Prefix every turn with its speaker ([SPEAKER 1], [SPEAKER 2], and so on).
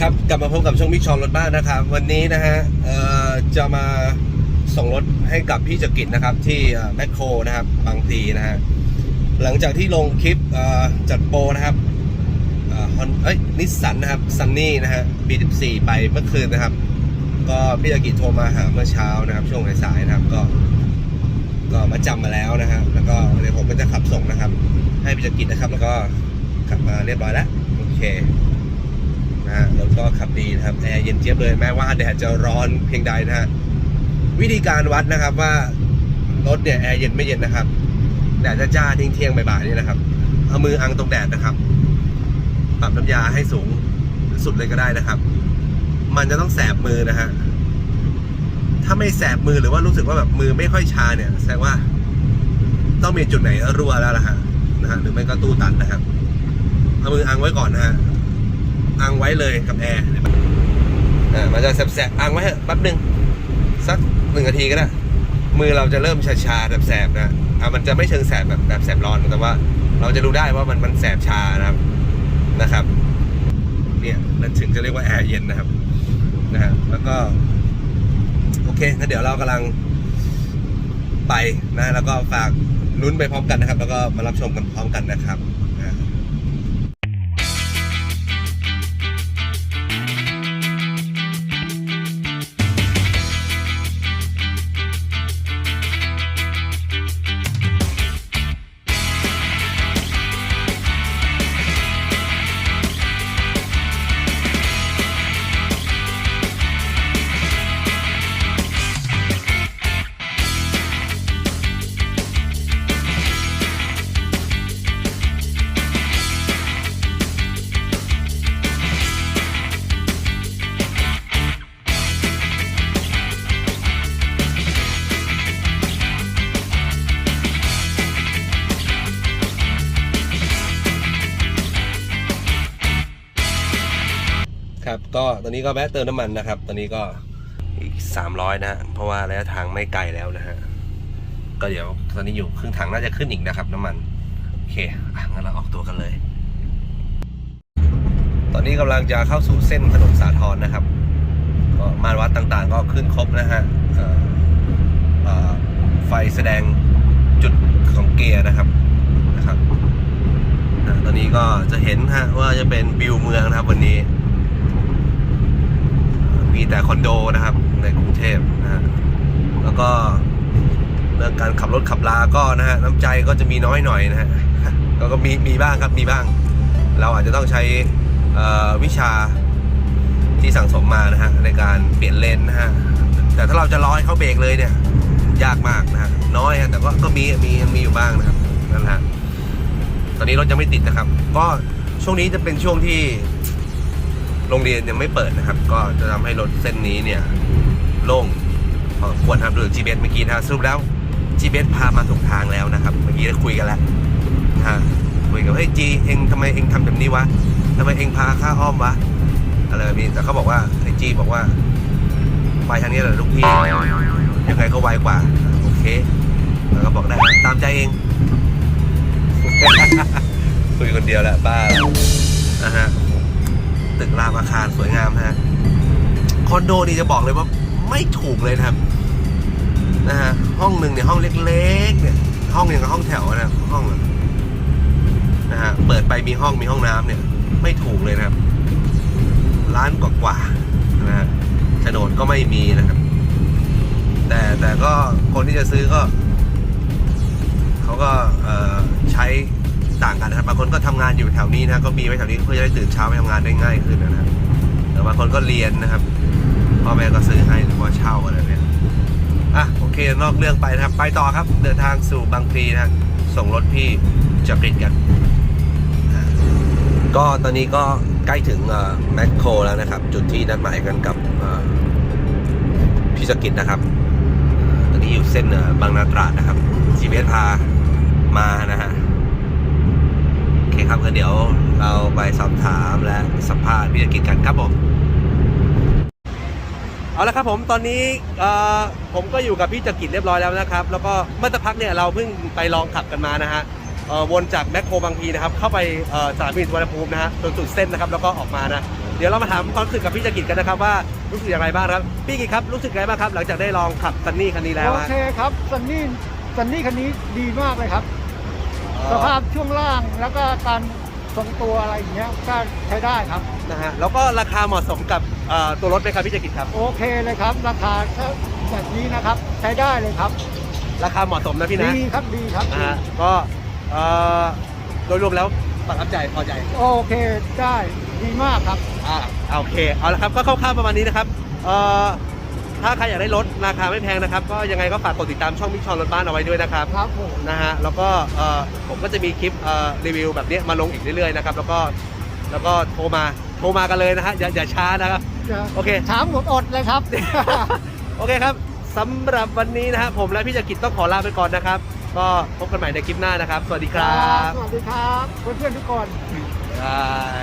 [SPEAKER 1] ครับกลับมาพบกับช่องมิกชองรถบ้านนะครับ วันนี้นะฮะจะมาส่งรถให้กับพี่จักริดนะครับ ที่แมคโครนะครับบางพลีนะฮะหลังจากที่ลงคลิปจัดโปรนะครับฮอนเอ้ยนิสสันนะครับซันนี่นะฮะ B14 ไปเมื่อคืนนะครับ ก็พี่จักริดโทรมาหาเมื่อเช้านะครับ ช่วงสายๆนะครับก็ ก็มาจำมาแล้วนะฮะแล้วก็เดี๋ยวผมก็จะขับส่งนะครับ ให้พี่จักริดนะครับ แล้วก็ขับมาเรียบร้อยแล้วโอเค นะฮะรถก็ขับดีนะครับแอร์เย็นเจี๊ยบเลยแม้ว่าแดดจะร้อนเพียงใดนะฮะวิธีการวัดนะครับว่ารถเนี่ยแอร์เย็นไม่เย็นนะครับแดดจะจ้าๆเที่ยงบ่ายๆนี่นะครับเอามืออังตรงแดดนะครับปรับน้ำยาให้สูงสุดเลยก็ได้นะครับ มันจะต้องแสบมือนะฮะถ้าไม่แสบมือหรือว่ารู้สึกว่าแบบมือไม่ค่อยชาเนี่ยแสดงว่า ต้องมีจุดไหนรั่วแล้วล่ะฮะนะฮะหรือไม่ก็ตู้ตันนะครับเอามืออังไว้ก่อนนะฮะ อังไว้เลยกับแอร์อ่ามันจะแสบๆอังไว้เถอะแป๊บหนึ่งสักหนึ่งนาทีก็ได้ มือเราจะเริ่มชาๆแสบๆนะอ่ามันจะไม่เชิงแสบแบบแบบแสบร้อนแต่ว่า เราจะรู้ได้ว่ามันมันแสบชานะครับนะครับ เนี่ยนั่นถึงจะเรียกว่าแอร์เย็นนะครับนะฮะแล้วก็โอเคงั้นเดี๋ยวเรากำลังไปนะแล้วก็ฝากลุ้นไปพร้อมกันนะครับ แล้วก็มารับชมกันพร้อมกันนะครับ นะครับ ก็ตอนนี้ก็แวะเติมน้ำมันนะครับ ตอนนี้ก็อีก300นะฮะเพราะว่าระยะทางไม่ไกลแล้วนะฮะก็เดี๋ยวตอนนี้อยู่ครึ่งถังน่าจะขึ้นอีกนะครับ น้ำมันโอเคอะงั้นเราออกตัวกันเลย ตอนนี้กำลังจะเข้าสู่เส้นถนนสาทรนะครับก็มาตรวัดต่างๆ ก็ขึ้นครบนะฮะไฟแสดงจุดของเกียร์นะครับนะครับ ตอนนี้ก็จะเห็นฮะว่าจะเป็นวิวเมืองนะครับวันนี้ แต่คอนโดนะครับ ในกรุงเทพนะฮะแล้วก็เรื่องการขับรถขับลาก็นะฮะน้ำใจก็จะมีน้อยหน่อยนะฮะก็ก็มีมีบ้างครับมีบ้าง เราอาจจะต้องใช้วิชาที่สั่งสมมานะฮะในการเปลี่ยนเลนนะฮะแต่ถ้าเราจะร้อให้เขาเบรกเลยเนี่ยยากมากนะฮะน้อยฮะแต่ว่าก็มีมีมีอยู่บ้างนะครับนั่นแหละฮะตอนนี้รถยังไม่ติดนะครับ ก็ช่วงนี้จะเป็นช่วงที่ โรงเรียนยังไม่เปิดนะครับ ก็จะทำให้รถเส้นนี้เนี่ยโล่งพอควรทำดู GPS เมื่อกี้นะสรุปแล้ว GPS พามาถูกทางแล้วนะครับ เมื่อกี้คุยกันแล้วนะฮะคุยกันเฮ้ยจีเองทำไมเองทำแบบนี้วะทำไมเองพาข้าอ้อมวะอะไรแบบนี้แต่เขาบอกว่าไอ้จีบอกว่าไปทางนี้แหละลูกพี่ยังไงก็ไวกว่า โอเค แล้วก็บอกได้ตามใจเองคุยคนเดียวแหละบ้านะฮะ ตึกรามอาคารสวยงามฮะคอนโดนี่จะบอกเลยว่าไม่ถูกเลยนะครับนะฮะห้องหนึ่งเนี่ยห้องเล็กๆเนี่ยห้องอย่างกับห้องแถวนะห้องนะฮะเปิดไปมีห้องมีห้องน้ำเนี่ย ไม่ถูกเลยนะครับร้านกว่าๆนะฮะโฉนดก็ไม่มีนะครับ แต่แต่ก็คนที่จะซื้อก็ เขาก็ใช้ ต่างกันนะครับบางคนก็ทำงานอยู่แถวนี้นะก็มีไว้แถวนี้เพื่อจะได้ตื่นเช้าไปทำงานได้ง่ายขึ้นนะครับแต่บางคนก็เรียนนะครับพ่อแม่ก็ซื้อให้หรือว่าเช่าอะไรเนี่ยอะโอเคนอกเรื่องไปนะครับ ไปต่อครับเดินทางสู่บางพลีนะส่งรถพี่จักริดกัน ก็ตอนนี้ก็ใกล้ถึงแมคโครแล้วนะครับ จุดที่นัดหมายกันกับพี่จักริดนะครับ ตอนนี้อยู่เส้นบางนาตราดนะครับ GPS พามานะฮะ โอ เดี๋ยวเราไปสอบถามและสัมภาษณ์วิทยากิจกันครับผม เอาละครับผมตอนนี้เอ่อผมก็อยู่กับพี่จักริดเรียบร้อยแล้วนะครับ แล้วก็เมื่อสักพักเนี่ยเราเพิ่งไปลองขับกันมานะฮะเอ่อวนจากแมคโครบางพีนะครับ เข้าไปเอ่อสนามบินสุวรรณภูมินะฮะจนสุดเส้นนะครับแล้วก็ออกมานะเดี๋ยวเรามาถามความรู้สึกกับพี่จักริดกันนะครับว่ารู้สึกอย่างไรบ้างครับพี่กิจครับรู้สึกยังไงบ้างครับ หลังจากได้ลองขับซันนี่คันนี้แล้ว
[SPEAKER 2] โอ
[SPEAKER 1] ฮะ
[SPEAKER 2] เคครับซันนี่ซันนี่คันนี้ดีมากเลยครับ สภาพช่วงล่างแล้วก็การทรงตัวอะไรอย่างเงี้ยก็ใช้ได้ครับ
[SPEAKER 1] นะฮะแล้วก็ราคาเหมาะสมกับเอ่อตัวรถไหมครับพี่จักริดครับ
[SPEAKER 2] โอเคเลยครับ ราคาก็แบบนี้นะครับ ใช้ได้เลยครับ
[SPEAKER 1] ราคาเหมาะสมนะพี่นะ
[SPEAKER 2] ดีครับดีครับ
[SPEAKER 1] นะฮะก็เอ่อโดยรวมแล้วประทับใจพอใจ
[SPEAKER 2] โอเคได้ดีมากครับ
[SPEAKER 1] อ่าโอเค เอาละครับ ก็คร่าวๆประมาณนี้นะครับ เอ่อ ถ้าใครอยากได้รถราคาไม่แพงนะครับ ก็ยังไงก็ฝากกดติดตามช่องมิชชอนรถบ้านเอาไว้ด้วยนะครับ
[SPEAKER 2] ครับผม
[SPEAKER 1] นะฮะแล้วก็เอ่อผมก็จะมีคลิปเอ่อรีวิวแบบนี้มาลงอีกเรื่อยๆนะครับแล้วก็แล้วก็โทรมาโทรมากันเลยนะฮะอย่าอย่าช้านะครับ
[SPEAKER 2] จะ
[SPEAKER 1] โอเค
[SPEAKER 2] ถามหมดอดเลยครับ
[SPEAKER 1] โอเคครับสำหรับวันนี้นะฮะผมและพี่จักริดต้องขอลาไปก่อนนะครับ ก็พบกันใหม่ในคลิปหน้านะครับ สวัสดีครับ
[SPEAKER 2] สวัสดีครับเพื่อนๆทุกคน
[SPEAKER 1] บาย